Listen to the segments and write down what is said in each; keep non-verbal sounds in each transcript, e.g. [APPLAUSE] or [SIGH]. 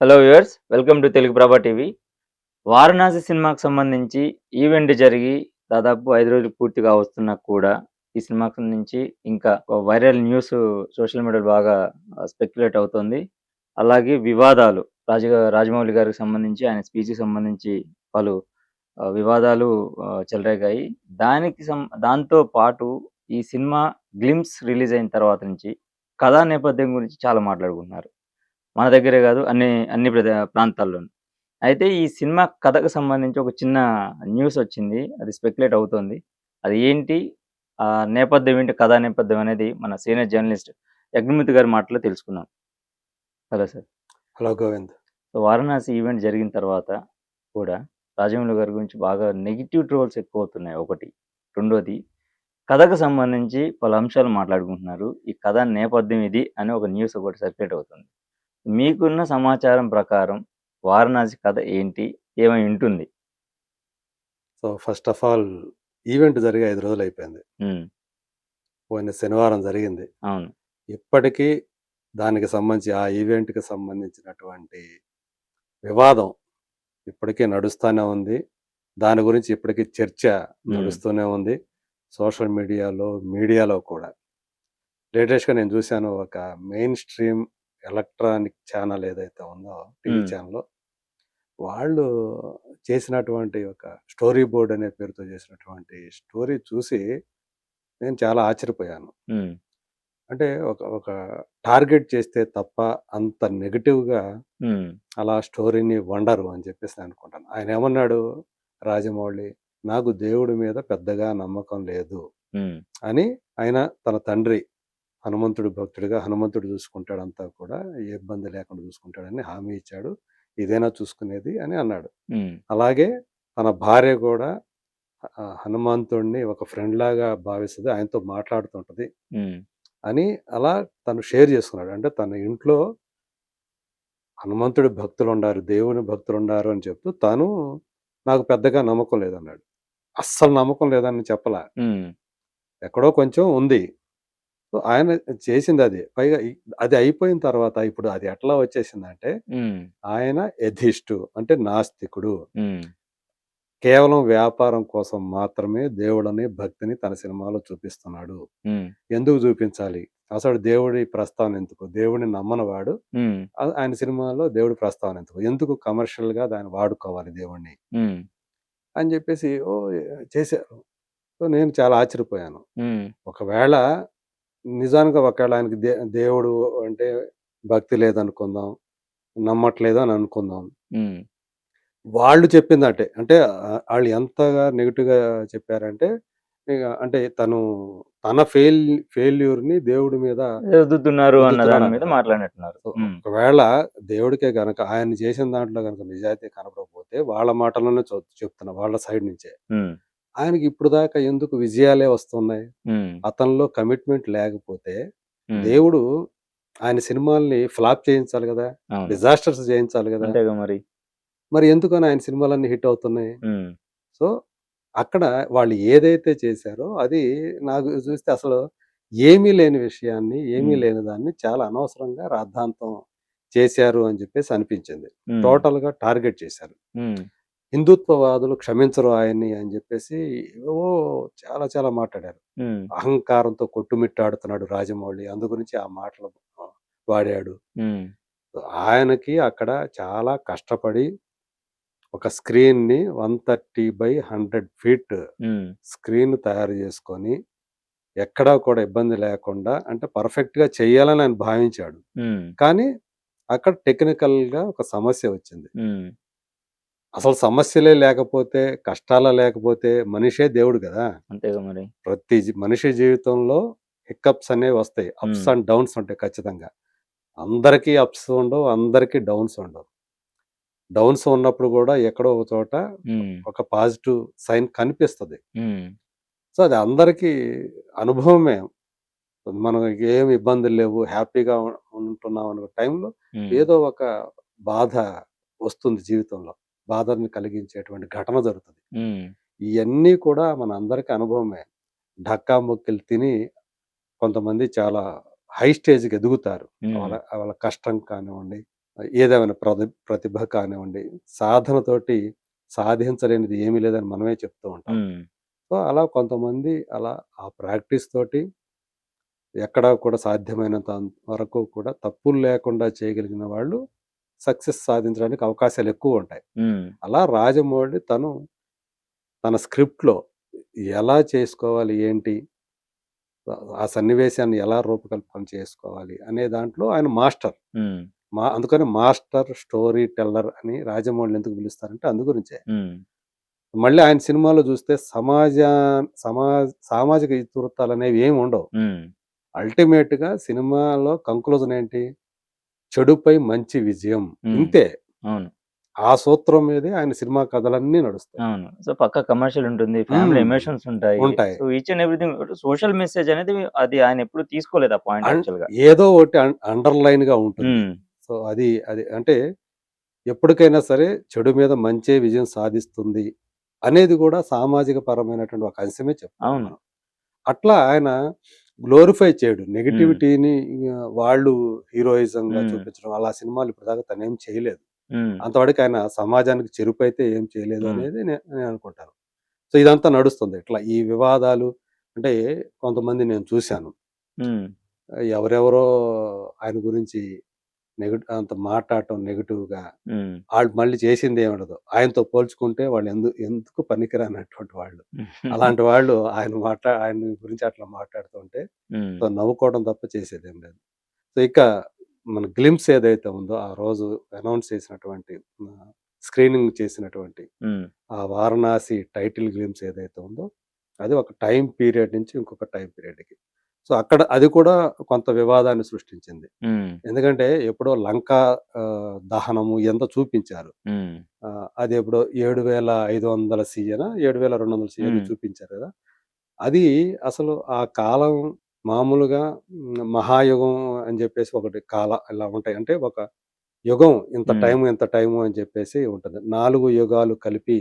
Hello viewers welcome to Telugu Prabha TV Varanasi సినిమాకు సంబంధించి event జరిగి దాదాపు ఐదు రోజులు పూర్తిగా వస్తున్నా కూడా ఈ సినిమాకు సంబంధించి ఇంకా వైరల్ న్యూస్ సోషల్ మీడియాలో బాగా స్పెక్యులేట్ అవుతుంది. అలాగే వివాదాలు రాజ రాజమౌళి గారికి సంబంధించి ఆయన స్పీచ్కి సంబంధించి పలు వివాదాలు చెలరేగాయి. దానికి సం దాంతో పాటు ఈ సినిమా గ్లిమ్స్ రిలీజ్ అయిన తర్వాత నుంచి కథా నేపథ్యం గురించి చాలా మాట్లాడుకుంటున్నారు. మన దగ్గరే కాదు అన్ని అన్ని ప్రాంతాల్లోనూ. అయితే ఈ సినిమా కథకు సంబంధించి ఒక చిన్న న్యూస్ వచ్చింది. అది స్పెక్యులేట్ అవుతోంది. అది ఏంటి? ఆ నేపథ్యం ఏంటి? కథా నేపథ్యం అనేది మన సీనియర్ జర్నలిస్ట్ యజ్ఞమూర్తి గారి మాటలో తెలుసుకుందాం. Hello sir. Hello Govind. So Varanasi event జరిగిన తర్వాత కూడా రాజమౌళి గారి గురించి బాగా నెగిటివ్ ట్రోల్స్ ఎక్కువ అవుతున్నాయి ఒకటి. రెండోది కథకు సంబంధించి పలు అంశాలు మాట్లాడుకుంటున్నారు. ఈ కథ నేపథ్యం ఇది అని ఒక న్యూస్ ఒకటి సర్క్యులేట్ అవుతుంది. మీకున్న సమాచారం ప్రకారం వారణాసి కథ ఏంటి? ఏమై ఉంటుంది? So first of all event జరిగి ఐదు రోజులు అయిపోయింది. పోయిన శనివారం జరిగింది. అవును. ఇప్పటికీ దానికి సంబంధించి ఆ ఈవెంట్కి సంబంధించినటువంటి వివాదం ఇప్పటికీ నడుస్తూనే ఉంది. దాని గురించి ఇప్పటికీ చర్చ నడుస్తూనే ఉంది. సోషల్ మీడియాలో మీడియాలో కూడా. లేటెస్ట్గా నేను చూశాను ఒక మెయిన్ స్ట్రీమ్ ఎలక్ట్రానిక్ ఛానల్ ఏదైతే ఉందో టీవీ. ఛానల్ వాళ్ళు చేసినటువంటి ఒక స్టోరీ బోర్డ్ అనే పేరుతో చేసినటువంటి స్టోరీ చూసి నేను చాలా ఆశ్చర్యపోయాను. అంటే ఒక ఒక టార్గెట్ చేస్తే తప్ప అంత నెగిటివ్గా అలా స్టోరీని వండరు అని చెప్పేసి నేను అనుకుంటాను. ఆయన ఏమన్నాడు? రాజమౌళి నాకు దేవుడి మీద పెద్దగా నమ్మకం లేదు అని ఆయన తన తండ్రి హనుమంతుడి భక్తుడిగా హనుమంతుడు చూసుకుంటాడంతా కూడా ఏ ఇబ్బంది లేకుండా చూసుకుంటాడని హామీ ఇచ్చాడు. ఇదేనా చూసుకునేది? అని అన్నాడు. అలాగే తన భార్య కూడా హనుమంతుడిని ఒక ఫ్రెండ్ లాగా భావిస్తుంది. ఆయనతో మాట్లాడుతుంటది అని అలా తను షేర్ చేసుకున్నాడు. అంటే తన ఇంట్లో హనుమంతుడి భక్తులు ఉండారు దేవుని భక్తులు ఉండారు అని చెప్తూ తను నాకు పెద్దగా నమ్మకం లేదన్నాడు. అస్సలు నమ్మకం లేదని చెప్పలా. ఎక్కడో కొంచెం ఉంది. సో ఆయన చేసింది అది. పైగా ఇ- అది అయిపోయిన తర్వాత ఇప్పుడు అది ఎట్లా వచ్చేసిందంటే ఉమ్, ఆయన ఎధిష్టు అంటే నాస్తికుడు. ఉమ్, కేవలం వ్యాపారం కోసం మాత్రమే దేవుడని భక్తిని తన సినిమాలో చూపిస్తున్నాడు. ఉమ్, ఎందుకు చూపించాలి? అసలు దేవుడి ప్రస్తావన ఎందుకు? దేవుడిని నమ్మనవాడు. ఉమ్, ఆ- ఆయన సినిమాలో దేవుడి ప్రస్తావన ఎందుకు? ఎందుకు కమర్షియల్గా దాన్ని వాడుకోవాలి దేవుణ్ణి? ఉమ్, అని చెప్పేసి ఓ చేశారు. సో నేను చాలా ఆశ్చర్యపోయాను. ఉమ్, ఒకవేళ నిజానికి ఒకవేళ ఆయనకి దే దేవుడు అంటే భక్తి లేదనుకుందాం నమ్మట్లేదు అని అనుకుందాం వాళ్ళు చెప్పిందంటే అంటే వాళ్ళు ఎంతగా నెగిటివ్గా చెప్పారంటే అంటే తను తన ఫెయిల్ ఫెయిల్యూర్ని దేవుడి మీద ఎదుగుతున్నారు అన్న దాని మీద. మాట్లాడినట్టున్నారు. ఒకవేళ దేవుడికే గనక ఆయన చేసిన దాంట్లో గనక నిజాయితీ కనపడకపోతే వాళ్ళ మాటల్లోనే చూ- చెప్తున్నా వాళ్ళ సైడ్ నుంచే. ఆయనకి ఇప్పుడు దాకా ఎందుకు విజయాలే వస్తున్నాయి? అతనిలో కమిట్మెంట్ లేకపోతే దేవుడు ఆయన సినిమాల్ని ఫ్లాప్ చేయించాలి కదా? డిజాస్టర్స్ చేయించాలి కదా? మరి. మరి ఎందుకని ఆయన సినిమాలన్నీ హిట్ అవుతున్నాయి? సో అక్కడ వాళ్ళు ఏదైతే చేశారో అది నాకు చూస్తే అసలు ఏమీ లేని విషయాన్ని ఏమీ. లేని దాన్ని చాలా అనవసరంగా రాద్ధాంతం చేశారు అని చెప్పేసి అనిపించింది. టోటల్గా టార్గెట్ చేశారు. హిందుత్వవాదులు క్షమించరు ఆయన్ని అని చెప్పేసి ఓ చాలా చాలా మాట్లాడారు. అహంకారంతో కొట్టుమిట్టాడుతున్నాడు రాజమౌళి. అందు గురించి ఆ మాటలు వాడాడు. ఆయనకి అక్కడ చాలా కష్టపడి ఒక స్క్రీన్ని one thirty by hundred feet screen తయారు చేసుకొని ఎక్కడా కూడా ఇబ్బంది లేకుండా అంటే పర్ఫెక్ట్గా చేయాలని ఆయన భావించాడు. కానీ అక్కడ టెక్నికల్గా ఒక సమస్య వచ్చింది. అసలు సమస్యలే లేకపోతే కష్టాలే లేకపోతే మనిషే దేవుడు కదా. అంతేగా మరి. ప్రతి జీ- మనిషి జీవితంలో హిక్కప్స్ అనేవి వస్తాయి. అప్స్. అండ్ డౌన్స్ ఉంటాయి ఖచ్చితంగా. అందరికీ అప్స్ ఉండవు అందరికీ డౌన్స్ ఉండవు. డౌన్స్ ఉన్నప్పుడు కూడా ఎక్కడో ఒక చోట ఉమ్, ఒక పాజిటివ్ సైన్ కనిపిస్తుంది. ఉమ్, సో అది అందరికీ అనుభవమే. మనం ఏం ఇబ్బందులు లేవు హ్యాపీగా ఉంటున్నాం అనే టైంలో ఉమ్, ఏదో ఒక బాధ వస్తుంది జీవితంలో. బాధని కలిగించేటువంటి ఘటన జరుగుతుంది. ఇవన్నీ కూడా మన అందరికీ అనుభవమే. ఢక్కా మొక్కలు తిని కొంతమంది చాలా హై స్టేజ్కి ఎదుగుతారు. వాళ్ళ వాళ్ళ కష్టం కానివ్వండి ఏదేమైనా ప్రతి ప్రతిభ కానివ్వండి సాధనతోటి సాధించలేనిది ఏమీ లేదని మనమే చెప్తూ ఉంటాం. సో అలా కొంతమంది అలా ఆ ప్రాక్టీస్ తోటి ఎక్కడ కూడా సాధ్యమైనంత వరకు కూడా తప్పులు లేకుండా చేయగలిగిన వాళ్ళు సక్సెస్ సాధించడానికి అవకాశాలు ఎక్కువ ఉంటాయి. అలా రాజమౌళి తను తన స్క్రిప్ట్లో ఎలా చేసుకోవాలి ఏంటి? ఆ సన్నివేశాన్ని ఎలా రూపకల్పన చేసుకోవాలి అనే దాంట్లో ఆయన మాస్టర్. మా అందుకని మాస్టర్ స్టోరీ టెల్లర్ అని రాజమౌళి ఎందుకు పిలుస్తారంటే అందు గురించే. మళ్ళీ ఆయన సినిమాలో చూస్తే సమాజ సమాజ సామాజిక ఇతివృత్తాలు అనేవి ఏమి ఉండవు. ఉమ్, అల్టిమేట్గా సినిమాలో కంక్లూజన్ ఏంటి? చెడుపై మంచి విజయం. ఇంతే. అవును. ఆ సూత్రం మీదే ఆయన సినిమా కథలన్నీ నడుస్తాయి. అవును. సో పక్క కమర్షియల్ ఉంటుంది ఫ్యామిలీ. ఎమోషన్స్ ఉంటాయి. ఉంటాయి. So each and everything social message అనేది అది ఆయన ఎప్పుడు తీసుకోలేదు ఆ పాయింట్ అన్- యాక్చువల్గా ఏదో ఒకటి అండర్లైన్గా ఉంటుంది. సో అది అది అంటే ఎప్పటికైనా సరే చెడు మీద మంచే విజయం సాధిస్తుంది అనేది కూడా సామాజిక పరమైనటువంటి ఒక అంశమే చెప్తాను అవును. అట్లా ఆయన గ్లోరిఫై చేయడు. నెగిటివిటీని వాళ్ళు హీరోయిజం గా Hmm. చూపించడం అలా సినిమాలు ఇప్పటిదాకా తనేం చేయలేదు. ఉమ్, అంతవరకు ఆయన సమాజానికి చెరుపు అయితే ఏం చేయలేదు Hmm. అనేది నేను అనుకుంటాను. సో ఇదంతా నడుస్తుంది. ఇట్లా ఈ వివాదాలు అంటే కొంతమంది నేను చూశాను. ఎవరెవరో ఆయన గురించి నెగటివ్ అంత మాట్లాడటం నెగిటివ్గా ఉమ్, వాళ్ళు మళ్ళీ చేసింది ఏముండదు. ఆయనతో పోల్చుకుంటే వాళ్ళు ఎందుకు ఎందుకు పనికిరానటువంటి వాళ్ళు. అలాంటి [LAUGHS] వాళ్ళు ఆయన మాట్లా ఆయన గురించి అట్లా మాట్లాడుతుంటే నవ్వుకోవడం తప్ప చేసేది ఏం లేదు. సో ఇక మన గ్లిమ్స్ ఏదైతే ఉందో ఆ రోజు అనౌన్స్ చేసినటువంటి స్క్రీనింగ్ చేసినటువంటి ఆ వారణాసి టైటిల్ గ్లిమ్స్ ఏదైతే ఉందో అది ఒక టైం పీరియడ్ నుంచి ఇంకొక టైం పీరియడ్కి. సో అక్కడ అది కూడా కొంత వివాదాన్ని సృష్టించింది. ఎందుకంటే ఎప్పుడో లంకా దహనము ఎంత చూపించారు. అది ఎప్పుడో ఏడు వేల ఐదు వందల సీఎనా ఏడు వేల రెండు వందల సీఎన్ మ్మ్. చూపించారు కదా. అది అసలు ఆ కాలం మామూలుగా మహాయుగం అని చెప్పేసి ఒకటి కాల ఇలా ఉంటాయి. అంటే ఒక యుగం ఇంత మ్మ్. టైం ఇంత టైము అని చెప్పేసి ఉంటుంది. నాలుగు యుగాలు కలిపి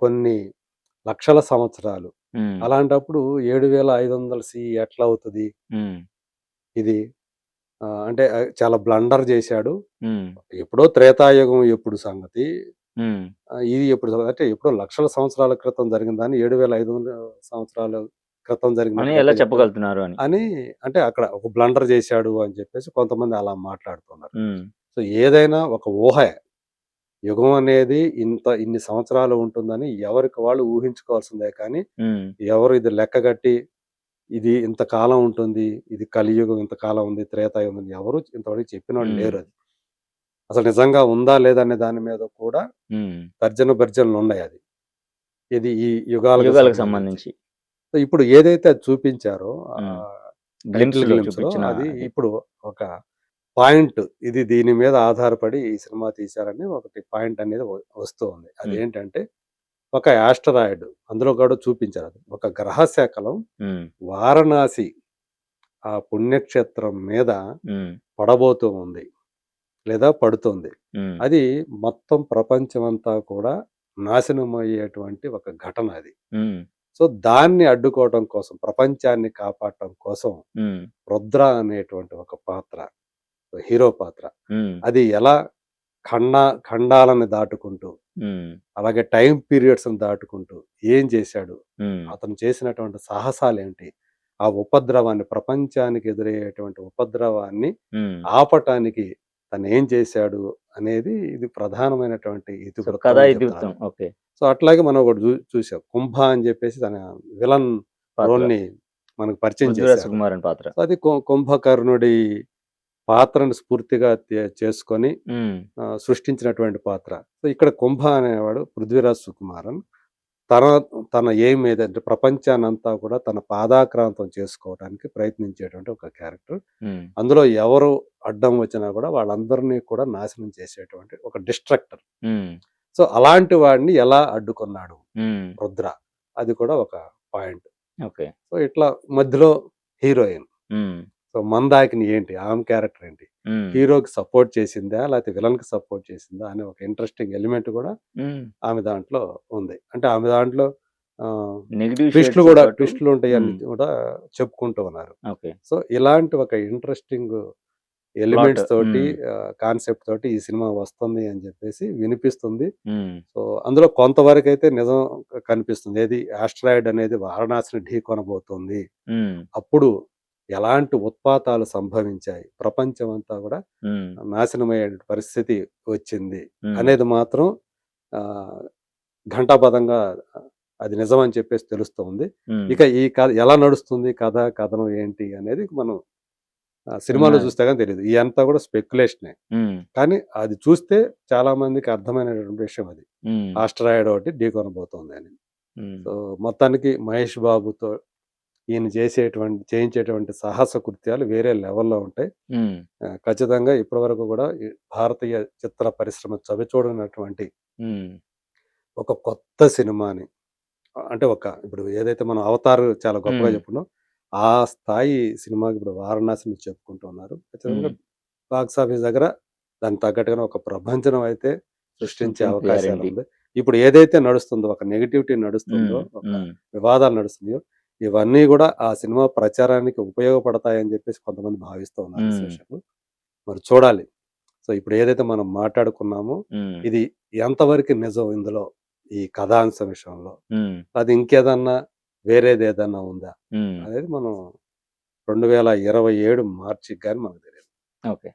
కొన్ని లక్షల సంవత్సరాలు అలాంటప్పుడు ఏడు వేల ఐదు వందల సి ఎట్లా అవుతుంది? ఇది. ఆ, అంటే ఆ, చాలా బ్లండర్ చేశాడు. ఎప్పుడో త్రేతాయుగం ఎప్పుడు సంగతి. ఆ, ఇది ఎప్పుడు అంటే ఎప్పుడో లక్షల సంవత్సరాల క్రితం జరిగిన దాన్ని ఏడు వేల ఐదు వందల సంవత్సరాల క్రితం జరిగిన అని ఎలా చెప్పగలుగుతున్నారు అని? అని అంటే అక్కడ ఒక బ్లండర్ చేశాడు అని చెప్పేసి కొంతమంది అలా మాట్లాడుతున్నారు. ఉమ్, సో ఏదైనా ఒక ఊహ. యుగం అనేది ఇంత ఇన్ని సంవత్సరాలు ఉంటుందని ఎవరికి వాళ్ళు ఊహించుకోవాల్సిందే. కానీ ఎవరు ఇది లెక్కగట్టి ఇది ఇంతకాలం ఉంటుంది ఇది కలియుగం ఇంతకాలం ఉంది త్రేతాయుగం ఉంది ఎవరు ఇంతవరకు చెప్పిన వాళ్ళు. లేరు అది అసలు నిజంగా ఉందా లేదా అనే దాని మీద కూడా తర్జన భర్జనలు ఉన్నాయి అది. ఇది ఈ యుగాలకు యుగాలకు సంబంధించి. ఇప్పుడు ఏదైతే అది చూపించారో అది. ఇప్పుడు ఒక పాయింట్ ఇది దీని మీద ఆధారపడి ఈ సినిమా తీశారని ఒకటి పాయింట్ అనేది వస్తూ ఉంది అదేంటంటే ఒక యాస్టరాయిడ్ అందులో కూడా చూపించారు అది. ఒక గ్రహ శకలం ఉమ్, వారణాసి ఆ పుణ్యక్షేత్రం మీద పడబోతూ ఉంది లేదా పడుతుంది. అది మొత్తం ప్రపంచమంతా కూడా నాశనం అయ్యేటువంటి ఒక ఘటన అది. సో దాన్ని అడ్డుకోవడం కోసం ప్రపంచాన్ని కాపాడటం కోసం రుద్ర అనేటువంటి ఒక పాత్ర హీరో పాత్ర. అది ఎలా ఖండ ఖండాలను దాటుకుంటూ అలాగే టైం పీరియడ్స్ దాటుకుంటూ ఏం చేశాడు అతను చేసినటువంటి సాహసాలు ఏంటి ఆ ఉపద్రవాన్ని ప్రపంచానికి ఎదురయ్యేటువంటి ఉపద్రవాన్ని. ఆపటానికి తను ఏం చేశాడు అనేది ఇది ప్రధానమైనటువంటి ఇతివృత్తం సో అట్లాగే మనం ఒకటి చూ- చూసాం. కుంభ అని చెప్పేసి తన విలన్ రోల్ని మనకు పరిచయం చేశారు పాత్ర. సో అది కుంభకర్ణుడి పాత్రను స్ఫూర్తిగా చేసుకొని సృష్టించినటువంటి పాత్ర. సో ఇక్కడ కుంభ అనేవాడు పృథ్వీరాజ్ సుకుమారన్. తన తన ఏం ఏదంటే ప్రపంచాన్నంతా కూడా తన పాదాక్రాంతం చేసుకోవడానికి ప్రయత్నించేటువంటి ఒక క్యారెక్టర్. అందులో ఎవరు అడ్డం వచ్చినా కూడా వాళ్ళందరినీ కూడా నాశనం చేసేటువంటి ఒక డిస్ట్రక్టర్. సో అలాంటి వాడిని ఎలా అడ్డుకున్నాడు రుద్ర? అది కూడా ఒక పాయింట్. ఓకే. సో ఇట్లా మధ్యలో హీరోయిన్. సో మందాకిని ఏంటి? ఆమె క్యారెక్టర్ ఏంటి? హీరోకి సపోర్ట్ చేసిందా? లేకపోతే విలన్కి సపోర్ట్ చేసిందా? అనే ఒక ఇంట్రెస్టింగ్ ఎలిమెంట్ కూడా. ఆమె దాంట్లో ఉంది. అంటే ఆమె దాంట్లో ట్విస్ట్లు కూడా ట్విస్ట్లు ఉంటాయి అని. కూడా చెప్పుకుంటూ ఉన్నారు. సో ఇలాంటి ఒక ఇంట్రెస్టింగ్ ఎలిమెంట్స్ తోటి. కాన్సెప్ట్ తోటి ఈ సినిమా వస్తుంది అని చెప్పేసి వినిపిస్తుంది. సో అందులో కొంతవరకు అయితే నిజం కనిపిస్తుంది. ఏది ఆస్ట్రాయిడ్ అనేది వారణాసిని ఢీ కొనబోతుంది అప్పుడు ఎలాంటి ఉత్పాతాలు సంభవించాయి? ప్రపంచం అంతా కూడా నాశనమయ్యే పరిస్థితి వచ్చింది అనేది మాత్రం ఆ, ఘంటాపదంగా అది నిజం అని చెప్పేసి తెలుస్తుంది. ఇక ఈ కథ ఎలా నడుస్తుంది? కథ కథనం ఏంటి? అనేది మనం సినిమాలో. చూస్తే కానీ తెలియదు అంతా కూడా స్పెక్యులేషనే. కానీ అది చూస్తే చాలా మందికి అర్థమైనటువంటి విషయం అది. ఆస్ట్రాయిడ్ ఒకటి ఢీకొనబోతోంది అని. సో మొత్తానికి మహేష్ బాబుతో ఈయన చేసేటువంటి చేయించేటువంటి సాహస కృత్యాలు వేరే లెవెల్లో ఉంటాయి. ఖచ్చితంగా ఇప్పటివరకు కూడా భారతీయ చిత్ర పరిశ్రమ చవిచూడనటువంటి ఒక కొత్త సినిమాని అంటే ఒక ఇప్పుడు ఏదైతే మనం అవతార్ చాలా గొప్పగా. చెప్పుకున్నాం ఆ స్థాయి సినిమాకి ఇప్పుడు వారణాసిని చెప్పుకుంటున్నారు ఖచ్చితంగా. బాక్స్ ఆఫీస్ దగ్గర దానికి తగ్గట్టుగా ఒక ప్రపంచం అయితే సృష్టించే అవకాశాలు. ఉంది. ఇప్పుడు ఏదైతే నడుస్తుందో ఒక నెగిటివిటీ నడుస్తుందో ఒక వివాదాలు నడుస్తున్నాయో ఇవన్నీ కూడా ఆ సినిమా ప్రచారానికి ఉపయోగపడతాయని చెప్పేసి కొంతమంది భావిస్తూ ఉన్నారు మరి చూడాలి. సో ఇప్పుడు ఏదైతే మనం మాట్లాడుకున్నామో ఇది ఎంతవరకు నిజం ఇందులో ఈ కథాంశం విషయంలో? అది ఇంకేదన్నా వేరేది ఏదన్నా ఉందా. అనేది మనం రెండు వేల ఇరవై ఏడు మార్చికి కానీ మనకు తెలియదు ఓకే.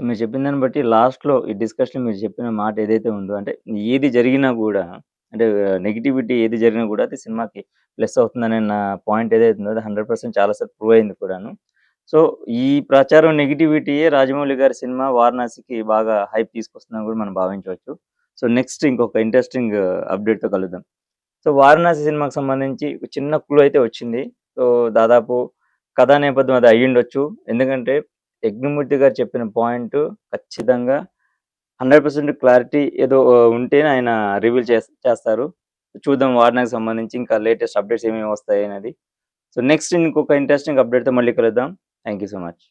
సో మీరు చెప్పిన దాన్ని బట్టి లాస్ట్లో ఈ డిస్కషన్ మీరు చెప్పిన మాట ఏదైతే ఉందో అంటే ఏది జరిగినా కూడా అంటే నెగిటివిటీ ఏది జరిగినా కూడా అది సినిమాకి ప్లస్ అవుతుందనే నా పాయింట్ ఏదైతుందో అది హండ్రెడ్ పర్సెంట్ చాలాసార్లు ప్రూవ్ అయింది కూడాను. సో ఈ ప్రచారం నెగిటివిటీయే రాజమౌళి గారి సినిమా వారణాసికి బాగా హైప్ తీసుకొస్తుందని కూడా మనం భావించవచ్చు. సో నెక్స్ట్ ఇంకొక ఇంట్రెస్టింగ్ అప్డేట్తో కలుద్దాం. సో వారణాసి సినిమాకి సంబంధించి చిన్న క్లూ అయితే వచ్చింది. సో దాదాపు కథా నేపథ్యం అది అయ్యుండొచ్చు. ఎందుకంటే యజ్ఞమూర్తి గారు చెప్పిన పాయింట్ ఖచ్చితంగా హండ్రెడ్ పర్సెంట్ క్లారిటీ ఏదో ఉంటేనే ఆయన రివీల్ చేస్తారు. చూద్దాం వార్నర్కి సంబంధించి ఇంకా లేటెస్ట్ అప్డేట్స్ ఏమేమి వస్తాయి అనేది. సో నెక్స్ట్ ఇంకొక ఇంట్రెస్టింగ్ అప్డేట్తో మళ్ళీ కలుద్దాం. Thank you so much.